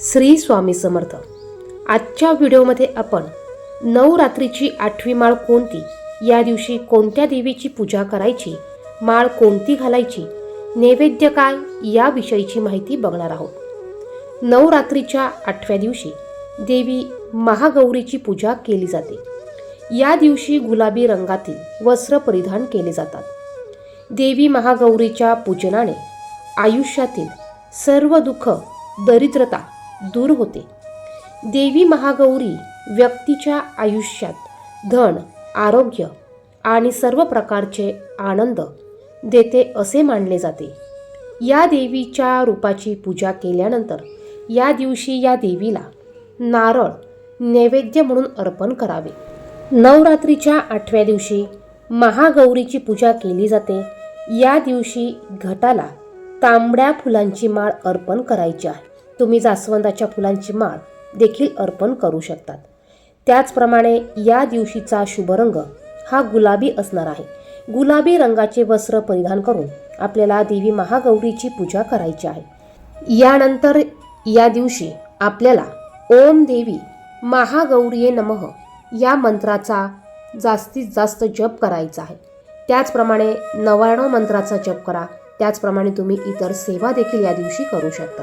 श्री स्वामी समर्थ. आजच्या व्हिडिओमध्ये आपण नवरात्रीची आठवी माळ कोणती? या दिवशी कोणत्या देवीची पूजा करायची? माळ कोणती घालायची? नैवेद्य काय? याविषयीची माहिती बघणार आहोत. नवरात्रीच्या आठव्या दिवशी देवी महागौरीची पूजा केली जाते. या दिवशी गुलाबी रंगातील वस्त्र परिधान केले जातात. देवी महागौरीच्या पूजनाने आयुष्यातील सर्व दुःख दरिद्रता दूर होते. देवी महागौरी व्यक्तीच्या आयुष्यात धन आरोग्य आणि सर्व प्रकारचे आनंद देते असे मानले जाते. या देवीच्या रूपाची पूजा केल्यानंतर या दिवशी या देवीला नारळ नैवेद्य म्हणून अर्पण करावे. नवरात्रीच्या आठव्या दिवशी महागौरीची पूजा केली जाते. या दिवशी घटाला तांबड्या फुलांची माळ अर्पण करायची आहे. तुम्ही जास्वंदाच्या फुलांची माळ देखील अर्पण करू शकतात. त्याचप्रमाणे या दिवशीचा शुभ रंग हा गुलाबी असणार आहे. गुलाबी रंगाचे वस्त्र परिधान करून आपल्याला देवी महागौरीची पूजा करायची आहे. यानंतर या दिवशी आपल्याला ओम देवी महागौरीये नमः या मंत्राचा जास्तीत जास्त जप करायचा आहे. त्याचप्रमाणे नव्याण्णव मंत्राचा जप करा. त्याचप्रमाणे तुम्ही इतर सेवा देखील या दिवशी करू शकता